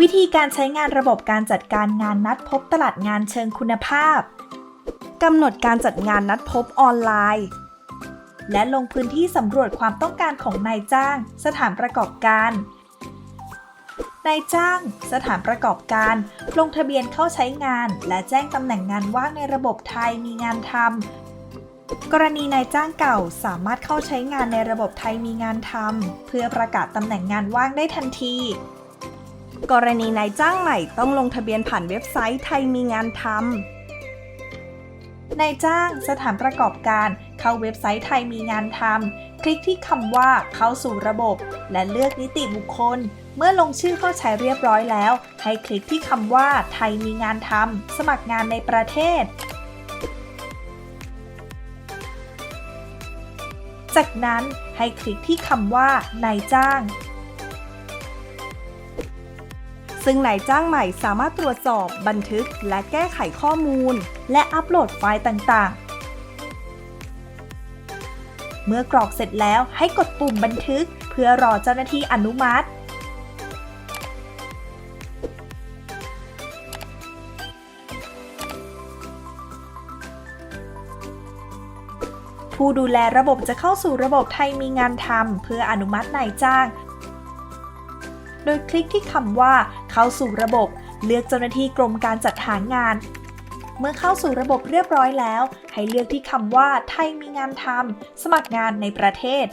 วิธีการใช้งานระบบการจัดการงานนัดพบตลาดงานเชิงคุณภาพกำหนดการจัดงานนัดพบออนไลน์ และลงพื้นที่สำรวจความต้องการของนายจ้าง สถานประกอบการนายจ้าง สถานประกอบการ ลงทะเบียนเข้าใช้งาน และแจ้งตำแหน่งงานว่างในระบบไทยมีงานทำกรณีนายจ้างเก่าสามารถเข้าใช้งานในระบบไทยมีงานทำเพื่อประกาศตำแหน่งงานว่างได้ทันที กรณีนายจ้างใหม่ต้องลงทะเบียนผ่านเว็บไซต์ไทยมีงานทำนายจ้างสถานประกอบการเข้าเว็บไซต์ไทยมีงานทำคลิกที่คำว่าเข้าสู่ระบบ และเลือกนิติบุคคล เมื่อลงชื่อเข้าใช้เรียบร้อยแล้ว ให้คลิกที่คำว่าไทยมีงานทำสมัครงานในประเทศจากนั้นให้คลิกที่คำว่านายจ้าง ซึ่งนายจ้างใหม่สามารถตรวจสอบ บันทึก และแก้ไขข้อมูล และอัปโหลดไฟล์ต่างๆ เมื่อกรอกเสร็จแล้วให้กดปุ่มบันทึก เพื่อรอเจ้าหน้าที่อนุมัติผู้ดูแลระบบจะเข้าสู่ระบบไทยมีงานทำเพื่ออนุมัตินายจ้าง โดยคลิกที่คำว่า เข้าสู่ระบบ เลือกเจ้าหน้าที่กรมการจัดหางาน เมื่อเข้าสู่ระบบเรียบร้อยแล้ว ให้เลือกที่คำว่าไทยมีงานทำสมัครงานในประเทศ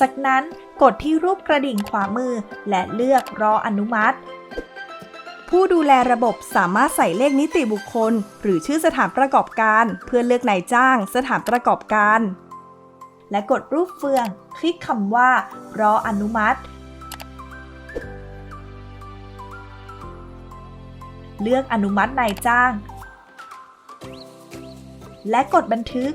จากนั้นกดที่รูปกระดิ่งขวามือ และเลือกรออนุมัติ ผู้ดูแลระบบสามารถใส่เลขนิติบุคคล หรือชื่อสถานประกอบการ เพื่อเลือกนายจ้าง สถานประกอบการและกดรูปเฟือง คลิกคำว่า รออนุมัติ เลือกอนุมัตินายจ้าง และกดบันทึก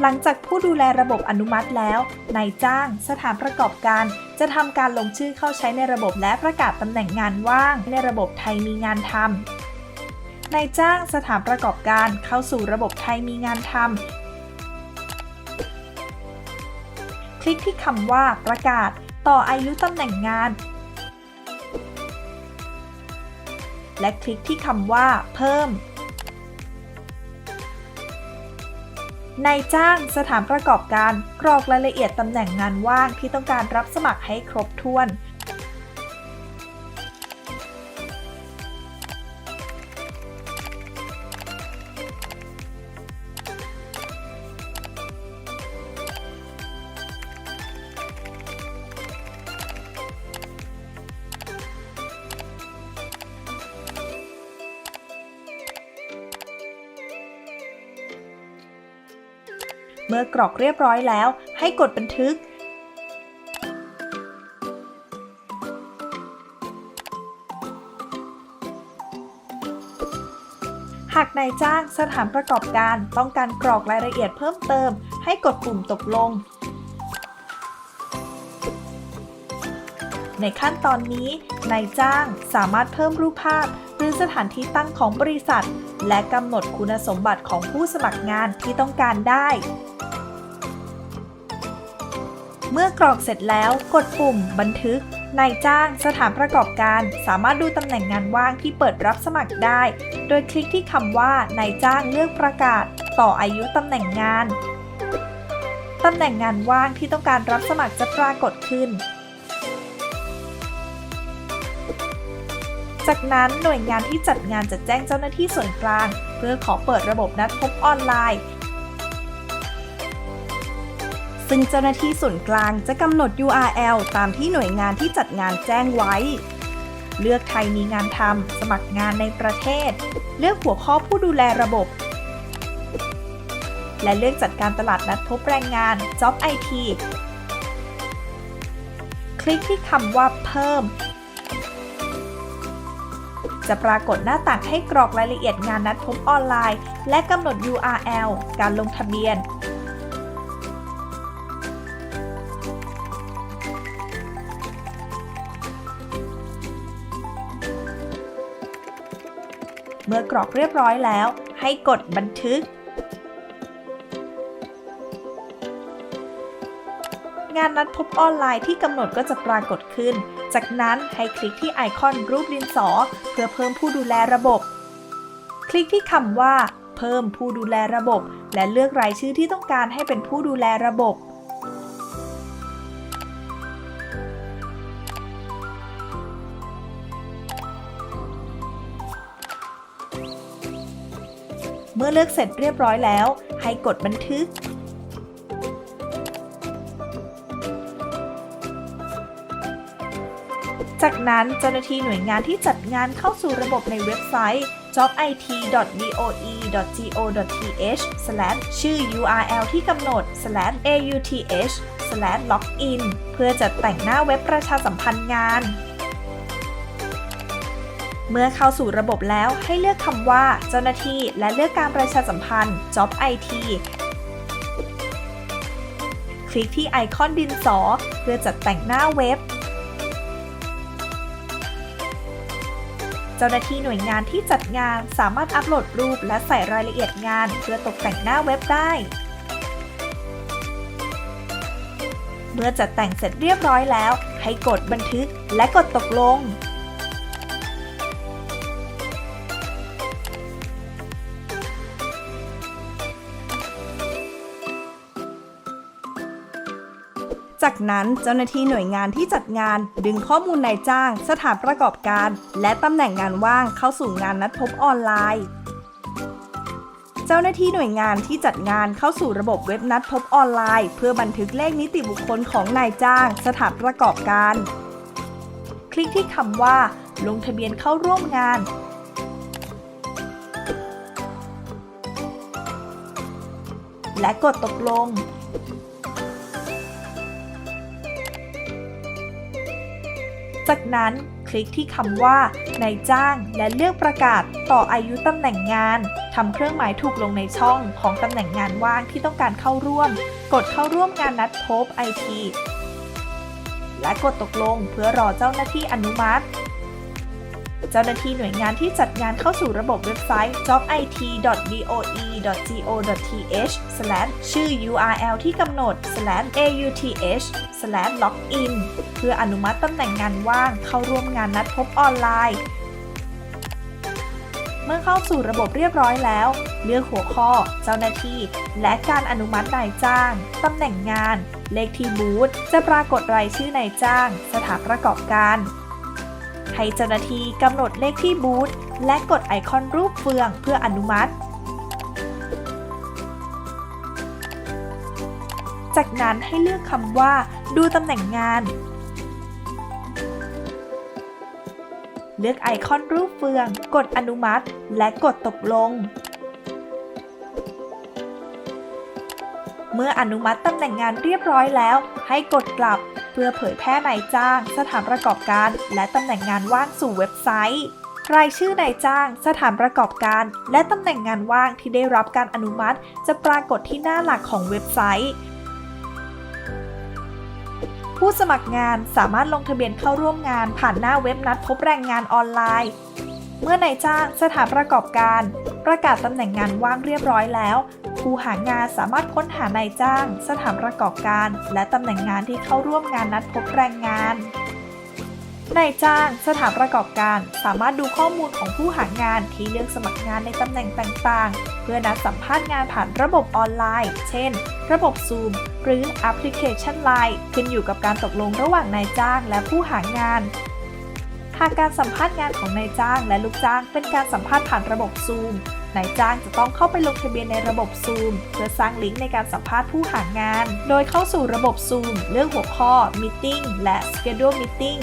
หลังจากผู้ดูแลระบบอนุมัติแล้วนายจ้าง สถานประกอบการ จะทำการลงชื่อเข้าใช้ในระบบและประกาศตำแหน่งงานว่าง ในระบบไทยมีงานทำนายจ้างสถานประกอบการเข้าสู่ระบบไทยมีงานท ลิกที่คำว่าประกาศต่ออายุตำแหน่งงาน และคลิกที่คำว่า เพิ่ม นายจ้างสถานประกอบการกรอกรายละเอียดตำแหน่งงานว่างที่ต้องการรับสมัครให้ครบถ้วน เมื่อกรอกเรียบร้อยแล้ว ให้กดบันทึก หากนายจ้างสถานประกอบการต้องการกรอกรายละเอียดเพิ่มเติม ให้กดปุ่มตกลง ในขั้นตอนนี้นายจ้างสามารถเพิ่มรูปภาพ หรือสถานที่ตั้งของบริษัท และกำหนดคุณสมบัติของผู้สมัครงานที่ต้องการได้ เมื่อกรอกเสร็จแล้วกดปุ่ม บันทึกนายจ้างสถานประกอบการสามารถดูตำแหน่งงานว่างที่เปิดรับสมัครได้ โดยคลิกที่คำว่านายจ้างเลือกประกาศ ต่ออายุตำแหน่งงาน ตำแหน่งงานว่างที่ต้องการรับสมัครจะปรากฏขึ้น จากนั้นหน่วยงานที่จัดงานจะแจ้งเจ้าหน้าที่ส่วนกลาง เพื่อขอเปิดระบบนัดพบออนไลน์ ซึ่งเจ้าหน้าที่ส่วนกลางจะกำหนด URL ตามที่หน่วยงานที่จัดงานแจ้งไว้ เลือกไทยมีงานทำสมัครงานในประเทศ เลือกหัวข้อผู้ดูแลระบบ และเลือกจัดการตลาดนัดพบแรงงาน Job IT คลิกที่คำว่าเพิ่ม จะปรากฏหน้าต่างให้กรอกรายละเอียดงานนัดพบออนไลน์ และกำหนด URL การลงทะเบียน เมื่อกรอกเรียบร้อยแล้ว ให้กดบันทึก งานนัดพบออนไลน์ที่กำหนดก็จะปรากฏขึ้น จากนั้นให้คลิกที่ไอคอนรูปดินสอ เพื่อเพิ่มผู้ดูแลระบบ คลิกที่คำว่า เพิ่มผู้ดูแลระบบ และเลือกรายชื่อที่ต้องการให้เป็นผู้ดูแลระบบเมื่อเลือกเสร็จเรียบร้อยแล้ว ให้กดบันทึก จากนั้นเจ้าหน้าที่หน่วยงานที่จัดงานเข้าสู่ระบบในเว็บไซต์ jobit.doe.go.th ชื่อ URL ที่กำหนด auth login เพื่อจัดแต่งหน้าเว็บประชาสัมพันธ์งาน เมื่อเข้าสู่ระบบแล้วให้เลือกคำว่าเจ้าหน้าที่และเลือกการประชาสัมพันธ์ Job IT คลิกที่ไอคอนดินสอ เพื่อจัดแต่งหน้าเว็บ เจ้าหน้าที่หน่วยงานที่จัดงานสามารถอัปโหลดรูปและใส่รายละเอียดงาน เพื่อตกแต่งหน้าเว็บได้ เมื่อจัดแต่งเสร็จเรียบร้อยแล้ว ให้กดบันทึกและกดตกลง จากนั้นเจ้าหน้าที่หน่วยงานที่จัดงานดึงข้อมูลนายจ้าง สถานประกอบการ และตำแหน่งงานว่างเข้าสู่งานนัดพบออนไลน์ เจ้าหน้าที่หน่วยงานที่จัดงานเข้าสู่ระบบเว็บนัดพบออนไลน์ เพื่อบันทึกเลขนิติบุคคลของนายจ้าง สถานประกอบการ คลิกที่คำว่า ลงทะเบียนเข้าร่วมงานและกดตกลง จากนั้นคลิกที่คำว่านายจ้างและเลือกประกาศต่ออายุตำแหน่งงานทำเครื่องหมายถูกลงในช่องของตำแหน่งงานว่างที่ต้องการเข้าร่วม กดเข้าร่วมงานนัดพบไอทีและกดตกลงเพื่อรอเจ้าหน้าที่อนุมัติ เจ้าหน้าที่หน่วยงานที่จัดงานเข้าสู่ระบบเว็บไซต์ jobit.doe.go.th ชื่อ URL ที่กำหนด auth login เพื่ออนุมัติตำแหน่งงานว่างเข้าร่วมงานนัดพบออนไลน์ เมื่อเข้าสู่ระบบเรียบร้อยแล้ว เลือกหัวข้อ เจ้าหน้าที่ และการอนุมัตินายจ้าง ตำแหน่งงาน เลขที่บูธ จะปรากฏรายชื่อนายจ้าง สถานประกอบการ ให้เจ้าหน้าที่กำหนดเลขที่บูธและกดไอคอนรูปเฟืองเพื่ออนุมัติ จากนั้นให้เลือกคำว่า ดูตำแหน่งงาน เลือกไอคอนรูปเฟือง กดอนุมัติ และกดตกลง เมื่ออนุมัติตำแหน่งงานเรียบร้อยแล้ว ให้กดกลับ พื่อเผยแพร่นายจ้าง สถานประกอบการ และตำแหน่งงานว่างสู่เว็บไซต์ รายชื่อนายจ้าง สถานประกอบการ และตำแหน่งงานว่างที่ได้รับการอนุมัติ จะปรากฏที่หน้าหลักของเว็บไซต์ ผู้สมัครงานสามารถลงทะเบียนเข้าร่วมงานผ่านหน้าเว็บนัดพบแรงงานออนไลน์ เมื่อนายจ้างสถานประกอบการ ประกาศตำแหน่งงานว่างเรียบร้อยแล้ว ผู้หางานสามารถค้นหานายจ้าง สถานประกอบการ และตำแหน่งงานที่เข้าร่วมงานนัดพบแรงงานนายจ้าง สถานประกอบการสามารถดูข้อมูลของผู้หางานที่เลือกสมัครงานในตำแหน่งต่างๆ เพื่อนัดสัมภาษณ์งานผ่านระบบออนไลน์ เช่น ระบบ Zoom หรือแอปพลิเคชัน Line ขึ้นอยู่กับการตกลงระหว่างนายจ้างและผู้หางาน หากการสัมภาษณ์งานของนายจ้างและลูกจ้างเป็นการสัมภาษณ์ผ่านระบบ Zoom นายจ้างจะต้องเข้าไปลงทะเบียนในระบบ Zoom เพื่อสร้างลิงก์ในการสัมภาษณ์ผู้หางาน โดยเข้าสู่ระบบ Zoom เลือกหัวข้อ Meeting และ Schedule Meeting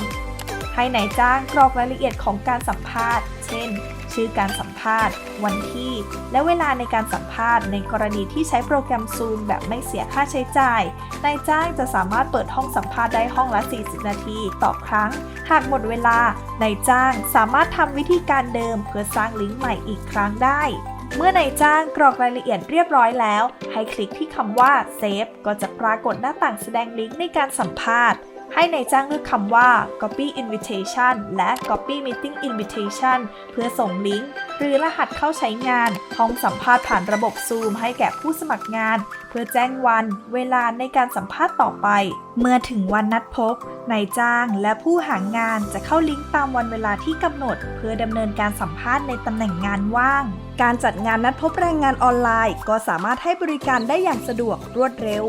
ให้นายจ้างกรอกรายละเอียดของการสัมภาษณ์ เช่น ชื่อการสัมภาษณ์ วันที่ และเวลาในการสัมภาษณ์ในกรณีที่ใช้โปรแกรม Zoom แบบไม่เสียค่าใช้จ่าย นายจ้างจะสามารถเปิดห้องสัมภาษณ์ได้ห้องละ 40 นาทีต่อครั้ง หากหมดเวลานายจ้างสามารถทำวิธีการเดิม เพื่อสร้างลิงก์ใหม่อีกครั้งได้เมื่อนายจ้างกรอกรายละเอียดเรียบร้อยแล้ว ให้คลิกที่คำว่า Save ก็จะปรากฏหน้าต่างแสดงลิงก์ในการสัมภาษณ์ ให้ในายจ้างเลือกคำว่า copy invitation และ copy meeting invitation เพื่อส่งลิงก์ หรือรหัสเข้าใช้งานห้องสัมภาษณ์ผ่านระบบ Zoom ให้แก่ผู้สมัครงาน เพื่อแจ้งวัน เวลาในการสัมภาษณ์ต่อไป เมื่อถึงวันนัดพบนายจ้างและผู้หางานจะเข้าลิงก์ตามวันเวลาที่กำหนด เพื่อดำเนินการสัมภาษณ์ในตำแหน่งงานว่าง การจัดงานนัดพบแรงงานออนไลน์ ก็สามารถให้บริการได้อย่างสะดวกรวดเร็ว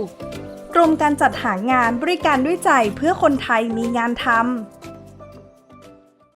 กรมการจัดหางานบริการด้วยใจเพื่อคนไทยมีงานทำ